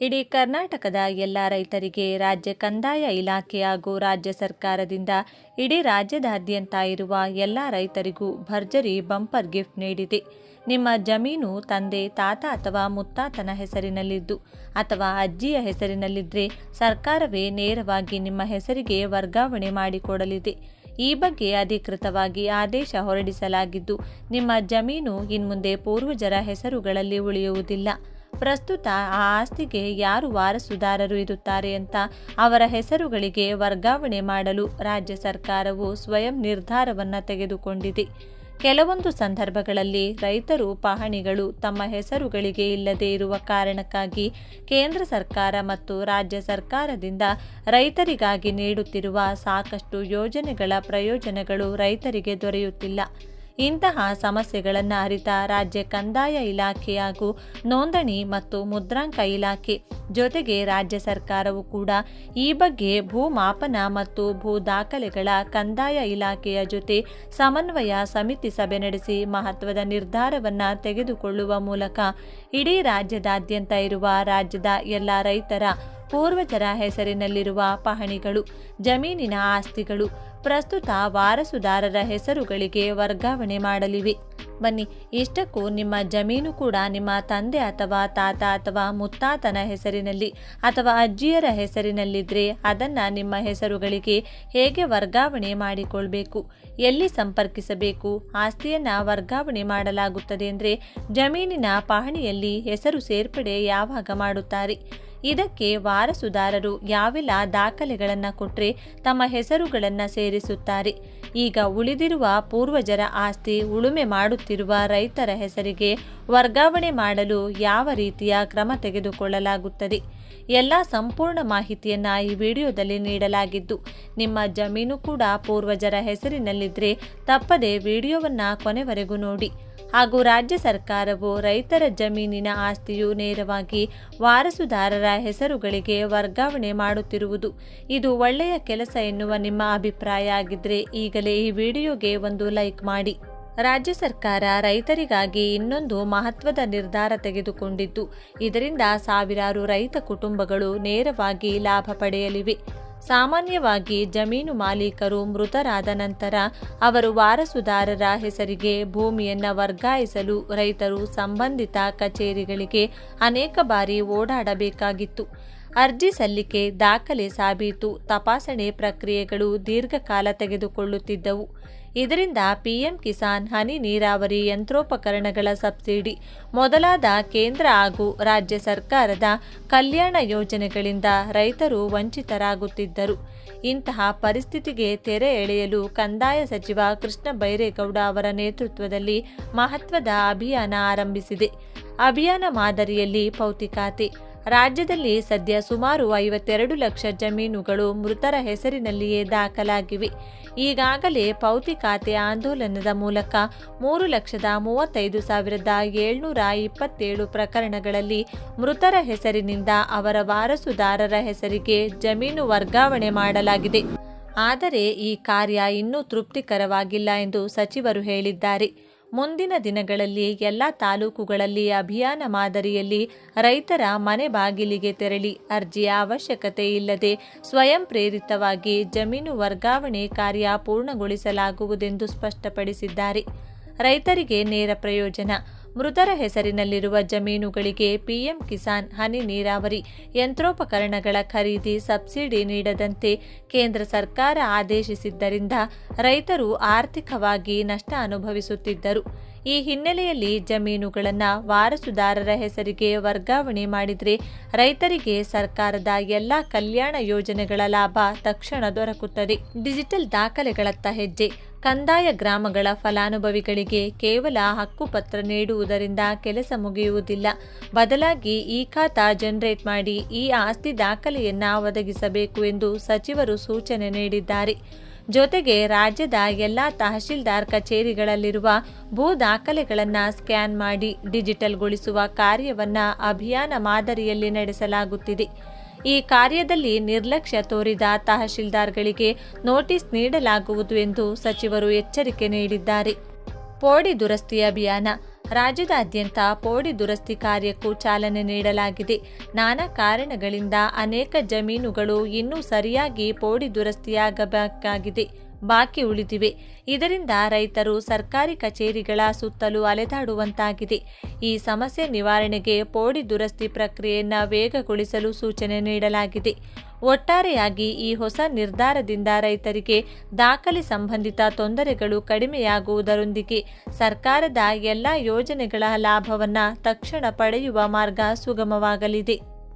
ಇಡೀ ಕರ್ನಾಟಕದ ಎಲ್ಲ ರೈತರಿಗೆ ರಾಜ್ಯ ಕಂದಾಯ ಇಲಾಖೆ ಹಾಗೂ ರಾಜ್ಯ ಸರ್ಕಾರದಿಂದ ಇಡೀ ರಾಜ್ಯದಾದ್ಯಂತ ಇರುವ ಎಲ್ಲ ರೈತರಿಗೂ ಭರ್ಜರಿ ಬಂಪರ್ ಗಿಫ್ಟ್ ನೀಡಿದೆ. ನಿಮ್ಮ ಜಮೀನು ತಂದೆ, ತಾತ ಅಥವಾ ಮುತ್ತಾತನ ಹೆಸರಿನಲ್ಲಿದ್ದು ಅಥವಾ ಅಜ್ಜಿಯ ಹೆಸರಿನಲ್ಲಿದ್ದರೆ ಸರ್ಕಾರವೇ ನೇರವಾಗಿ ನಿಮ್ಮ ಹೆಸರಿಗೆ ವರ್ಗಾವಣೆ ಮಾಡಿಕೊಡಲಿದೆ. ಈ ಬಗ್ಗೆ ಅಧಿಕೃತವಾಗಿ ಆದೇಶ ಹೊರಡಿಸಲಾಗಿದ್ದು, ನಿಮ್ಮ ಜಮೀನು ಇನ್ಮುಂದೆ ಪೂರ್ವಜರ ಹೆಸರುಗಳಲ್ಲಿ ಉಳಿಯುವುದಿಲ್ಲ. ಪ್ರಸ್ತುತ ಆ ಆಸ್ತಿಗೆ ಯಾರು ವಾರಸುದಾರರು ಇರುತ್ತಾರೆ ಅಂತ ಅವರ ಹೆಸರುಗಳಿಗೆ ವರ್ಗಾವಣೆ ಮಾಡಲು ರಾಜ್ಯ ಸರ್ಕಾರವು ಸ್ವಯಂ ನಿರ್ಧಾರವನ್ನು ತೆಗೆದುಕೊಂಡಿದೆ. ಕೆಲವೊಂದು ಸಂದರ್ಭಗಳಲ್ಲಿ ರೈತರು ಪಹಣಿಗಳು ತಮ್ಮ ಹೆಸರುಗಳಿಗೆ ಇಲ್ಲದೇ ಇರುವ ಕಾರಣಕ್ಕಾಗಿ ಕೇಂದ್ರ ಸರ್ಕಾರ ಮತ್ತು ರಾಜ್ಯ ಸರ್ಕಾರದಿಂದ ರೈತರಿಗಾಗಿ ನೀಡುತ್ತಿರುವ ಸಾಕಷ್ಟು ಯೋಜನೆಗಳ ಪ್ರಯೋಜನಗಳು ರೈತರಿಗೆ ದೊರೆಯುತ್ತಿಲ್ಲ. ಇಂತಹ ಸಮಸ್ಯೆಗಳನ್ನು ಅರಿತ ರಾಜ್ಯ ಕಂದಾಯ ಇಲಾಖೆ ಹಾಗೂ ನೋಂದಣಿ ಮತ್ತು ಮುದ್ರಾಂಕ ಇಲಾಖೆ ಜೊತೆಗೆ ರಾಜ್ಯ ಸರ್ಕಾರವು ಕೂಡ ಈ ಬಗ್ಗೆ ಭೂ ಮಾಪನ ಮತ್ತು ಭೂ ದಾಖಲೆಗಳ ಕಂದಾಯ ಇಲಾಖೆಯ ಜೊತೆ ಸಮನ್ವಯ ಸಮಿತಿ ಸಭೆ ನಡೆಸಿ ಮಹತ್ವದ ನಿರ್ಧಾರವನ್ನು ತೆಗೆದುಕೊಳ್ಳುವ ಮೂಲಕ ಇಡೀ ರಾಜ್ಯದಾದ್ಯಂತ ಇರುವ ರಾಜ್ಯದ ಎಲ್ಲ ರೈತರ ಪೂರ್ವಜರ ಹೆಸರಿನಲ್ಲಿರುವ ಪಹಣಿಗಳು, ಜಮೀನಿನ ಆಸ್ತಿಗಳು ಪ್ರಸ್ತುತ ವಾರಸುದಾರರ ಹೆಸರುಗಳಿಗೆ ವರ್ಗಾವಣೆ ಮಾಡಲಿವೆ. ಬನ್ನಿ, ಇಷ್ಟಕ್ಕೂ ನಿಮ್ಮ ಜಮೀನು ಕೂಡ ನಿಮ್ಮ ತಂದೆ ಅಥವಾ ತಾತ ಅಥವಾ ಮುತ್ತಾತನ ಹೆಸರಿನಲ್ಲಿ ಅಥವಾ ಅಜ್ಜಿಯರ ಹೆಸರಿನಲ್ಲಿದ್ದರೆ ಅದನ್ನು ನಿಮ್ಮ ಹೆಸರುಗಳಿಗೆ ಹೇಗೆ ವರ್ಗಾವಣೆ ಮಾಡಿಕೊಳ್ಬೇಕು? ಎಲ್ಲಿ ಸಂಪರ್ಕಿಸಬೇಕು? ಆಸ್ತಿಯನ್ನು ವರ್ಗಾವಣೆ ಮಾಡಲಾಗುತ್ತದೆ ಅಂದರೆ ಜಮೀನಿನ ಪಹಣಿಯಲ್ಲಿ ಹೆಸರು ಸೇರ್ಪಡೆ ಯಾವಾಗ ಮಾಡುತ್ತಾರೆ? ಇದಕ್ಕೆ ವಾರಸುದಾರರು ಯಾವೆಲ್ಲ ದಾಖಲೆಗಳನ್ನು ಕೊಟ್ಟರೆ ತಮ್ಮ ಹೆಸರುಗಳನ್ನು ಸೇರಿಸುತ್ತಾರೆ. ಈಗ ಉಳಿದಿರುವ ಪೂರ್ವಜರ ಆಸ್ತಿ ಉಳುಮೆ ಮಾಡುತ್ತಿರುವ ರೈತರ ಹೆಸರಿಗೆ ವರ್ಗಾವಣೆ ಮಾಡಲು ಯಾವ ರೀತಿಯ ಕ್ರಮ ತೆಗೆದುಕೊಳ್ಳಲಾಗುತ್ತದೆ? ಎಲ್ಲ ಸಂಪೂರ್ಣ ಮಾಹಿತಿಯನ್ನು ಈ ವಿಡಿಯೋದಲ್ಲಿ ನೀಡಲಾಗಿದ್ದು, ನಿಮ್ಮ ಜಮೀನು ಕೂಡ ಪೂರ್ವಜರ ಹೆಸರಿನಲ್ಲಿದ್ದರೆ ತಪ್ಪದೆ ವಿಡಿಯೋವನ್ನು ಕೊನೆವರೆಗೂ ನೋಡಿ. ಹಾಗೂ ರಾಜ್ಯ ಸರ್ಕಾರವು ರೈತರ ಜಮೀನಿನ ಆಸ್ತಿಯು ನೇರವಾಗಿ ವಾರಸುದಾರರ ಹೆಸರುಗಳಿಗೆ ವರ್ಗಾವಣೆ ಮಾಡುತ್ತಿರುವುದು. ಇದು ಒಳ್ಳೆಯ ಕೆಲಸ ಎನ್ನುವ ನಿಮ್ಮ ಅಭಿಪ್ರಾಯ ಆಗಿದ್ದರೆ ಈಗಲೇ ಈ ವಿಡಿಯೋಗೆ ಒಂದು ಲೈಕ್ ಮಾಡಿ. ರಾಜ್ಯ ಸರ್ಕಾರ ರೈತರಿಗಾಗಿ ಇನ್ನೊಂದು ಮಹತ್ವದ ನಿರ್ಧಾರ ತೆಗೆದುಕೊಂಡಿದ್ದು, ಇದರಿಂದ ಸಾವಿರಾರು ರೈತ ಕುಟುಂಬಗಳು ನೇರವಾಗಿ ಲಾಭ ಪಡೆಯಲಿವೆ. ಸಾಮಾನ್ಯವಾಗಿ ಜಮೀನು ಮಾಲೀಕರು ಮೃತರಾದ ನಂತರ ಅವರು ವಾರಸುದಾರರ ಹೆಸರಿಗೆ ಭೂಮಿಯನ್ನು ವರ್ಗಾಯಿಸಲು ರೈತರು ಸಂಬಂಧಿತ ಕಚೇರಿಗಳಿಗೆ ಅನೇಕ ಬಾರಿ ಓಡಾಡಬೇಕಾಗಿತ್ತು. ಅರ್ಜಿ ಸಲ್ಲಿಕೆ ದಾಖಲೆ ಸಾಬೀತು, ತಪಾಸಣೆ ಪ್ರಕ್ರಿಯೆಗಳು ದೀರ್ಘಕಾಲ ತೆಗೆದುಕೊಳ್ಳುತ್ತಿದ್ದವು. ಇದರಿಂದ ಪಿಎಂ ಕಿಸಾನ್ ಹನಿ ನೀರಾವರಿ ಯಂತ್ರೋಪಕರಣಗಳ ಸಬ್ಸಿಡಿ ಮೊದಲಾದ ಕೇಂದ್ರ ಹಾಗೂ ರಾಜ್ಯ ಸರ್ಕಾರದ ಕಲ್ಯಾಣ ಯೋಜನೆಗಳಿಂದ ರೈತರು ವಂಚಿತರಾಗುತ್ತಿದ್ದರು. ಇಂತಹ ಪರಿಸ್ಥಿತಿಗೆ ತೆರೆ ಎಳೆಯಲು ಕಂದಾಯ ಸಚಿವ ಕೃಷ್ಣ ಬೈರೇಗೌಡ ಅವರ ನೇತೃತ್ವದಲ್ಲಿ ಮಹತ್ವದ ಅಭಿಯಾನ ಆರಂಭಿಸಿದೆ. ಅಭಿಯಾನ ಮಾದರಿಯಲ್ಲಿ ಪೌತಿಕಾತೆ ರಾಜ್ಯದಲ್ಲಿ ಸದ್ಯ ಸುಮಾರು ಐವತ್ತೆರಡು ಲಕ್ಷ ಜಮೀನುಗಳು ಮೃತರ ಹೆಸರಿನಲ್ಲಿಯೇ ದಾಖಲಾಗಿವೆ. ಈಗಾಗಲೇ ಪೌತಿ ಖಾತೆ ಆಂದೋಲನದ ಮೂಲಕ ಮೂರು ಲಕ್ಷದ ಮೂವತ್ತೈದು ಸಾವಿರದ ಏಳ್ನೂರ ಇಪ್ಪತ್ತೇಳು ಪ್ರಕರಣಗಳಲ್ಲಿ ಮೃತರ ಹೆಸರಿನಿಂದ ಅವರ ವಾರಸುದಾರರ ಹೆಸರಿಗೆ ಜಮೀನು ವರ್ಗಾವಣೆ ಮಾಡಲಾಗಿದೆ. ಆದರೆ ಈ ಕಾರ್ಯ ಇನ್ನೂ ತೃಪ್ತಿಕರವಾಗಿಲ್ಲ ಎಂದು ಸಚಿವರು ಹೇಳಿದ್ದಾರೆ. ಮುಂದಿನ ದಿನಗಳಲ್ಲಿ ಎಲ್ಲ ತಾಲೂಕುಗಳಲ್ಲಿ ಅಭಿಯಾನ ಮಾದರಿಯಲ್ಲಿ ರೈತರ ಮನೆ ಬಾಗಿಲಿಗೆ ತೆರಳಿ ಅರ್ಜಿಯ ಅವಶ್ಯಕತೆ ಇಲ್ಲದೆ ಸ್ವಯಂ ಪ್ರೇರಿತವಾಗಿ ಜಮೀನು ವರ್ಗಾವಣೆ ಕಾರ್ಯ ಪೂರ್ಣಗೊಳಿಸಲಾಗುವುದೆಂದು ಸ್ಪಷ್ಟಪಡಿಸಿದ್ದಾರೆ. ರೈತರಿಗೆ ನೇರ ಪ್ರಯೋಜನ ಮೃತರ ಹೆಸರಿನಲ್ಲಿರುವ ಜಮೀನುಗಳಿಗೆ ಪಿಎಂ ಕಿಸಾನ್ ಹನಿ ನೀರಾವರಿ ಯಂತ್ರೋಪಕರಣಗಳ ಖರೀದಿ ಸಬ್ಸಿಡಿ ನೀಡದಂತೆ ಕೇಂದ್ರ ಸರ್ಕಾರ ಆದೇಶಿಸಿದ್ದರಿಂದ ರೈತರು ಆರ್ಥಿಕವಾಗಿ ನಷ್ಟ ಅನುಭವಿಸುತ್ತಿದ್ದರು. ಈ ಹಿನ್ನೆಲೆಯಲ್ಲಿ ಜಮೀನುಗಳನ್ನು ವಾರಸುದಾರರ ಹೆಸರಿಗೆ ವರ್ಗಾವಣೆ ಮಾಡಿದರೆ ರೈತರಿಗೆ ಸರ್ಕಾರದ ಎಲ್ಲ ಕಲ್ಯಾಣ ಯೋಜನೆಗಳ ಲಾಭ ತಕ್ಷಣ ದೊರಕುತ್ತದೆ. ಡಿಜಿಟಲ್ ದಾಖಲೆಗಳತ್ತ ಹೆಜ್ಜೆ. ಕಂದಾಯ ಗ್ರಾಮಗಳ ಫಲಾನುಭವಿಗಳಿಗೆ ಕೇವಲ ಹಕ್ಕುಪತ್ರ ನೀಡುವುದರಿಂದ ಕೆಲಸ ಮುಗಿಯುವುದಿಲ್ಲ. ಬದಲಾಗಿ ಈ ಖಾತಾ ಜನರೇಟ್ ಮಾಡಿ ಈ ಆಸ್ತಿ ದಾಖಲೆಯನ್ನ ಒದಗಿಸಬೇಕು ಎಂದು ಸಚಿವರು ಸೂಚನೆ ನೀಡಿದ್ದಾರೆ. ಜೊತೆಗೆ ರಾಜ್ಯದ ಎಲ್ಲ ತಹಶೀಲ್ದಾರ್ ಕಚೇರಿಗಳಲ್ಲಿರುವ ಭೂ ದಾಖಲೆಗಳನ್ನು ಸ್ಕ್ಯಾನ್ ಮಾಡಿ ಡಿಜಿಟಲ್ಗೊಳಿಸುವ ಕಾರ್ಯವನ್ನು ಅಭಿಯಾನ ಮಾದರಿಯಲ್ಲಿ ನಡೆಸಲಾಗುತ್ತಿದೆ. ಈ ಕಾರ್ಯದಲ್ಲಿ ನಿರ್ಲಕ್ಷ್ಯ ತೋರಿದ ತಹಶೀಲ್ದಾರ್ಗಳಿಗೆ ನೋಟಿಸ್ ನೀಡಲಾಗುವುದು ಎಂದು ಸಚಿವರು ಎಚ್ಚರಿಕೆ ನೀಡಿದ್ದಾರೆ. ಪೋಡಿ ದುರಸ್ತಿ ಅಭಿಯಾನ ರಾಜ್ಯದಾದ್ಯಂತ ಪೋಡಿ ದುರಸ್ತಿ ಕಾರ್ಯಕ್ಕೂ ಚಾಲನೆ ನೀಡಲಾಗಿದೆ. ನಾನಾ ಕಾರಣಗಳಿಂದ ಅನೇಕ ಜಮೀನುಗಳು ಇನ್ನೂ ಸರಿಯಾಗಿ ಪೋಡಿ ದುರಸ್ತಿಯಾಗಬೇಕಾಗಿದೆ. ಬಾಕಿ ಉಳಿದಿವೆ. ಇದರಿಂದ ರೈತರು ಸರ್ಕಾರಿ ಕಚೇರಿಗಳ ಸುತ್ತಲೂ ಅಲೆದಾಡುವಂತಾಗಿದೆ. ಈ ಸಮಸ್ಯೆ ನಿವಾರಣೆಗೆ ಪೋಡಿ ದುರಸ್ತಿ ಪ್ರಕ್ರಿಯೆಯನ್ನು ವೇಗಗೊಳಿಸಲು ಸೂಚನೆ ನೀಡಲಾಗಿದೆ. ಒಟ್ಟಾರೆಯಾಗಿ ಈ ಹೊಸ ನಿರ್ಧಾರದಿಂದ ರೈತರಿಗೆ ದಾಖಲೆ ಸಂಬಂಧಿತ ತೊಂದರೆಗಳು ಕಡಿಮೆಯಾಗುವುದರೊಂದಿಗೆ ಸರ್ಕಾರದ ಎಲ್ಲ ಯೋಜನೆಗಳ ಲಾಭವನ್ನು ತಕ್ಷಣ ಪಡೆಯುವ ಮಾರ್ಗ ಸುಗಮವಾಗಲಿದೆ.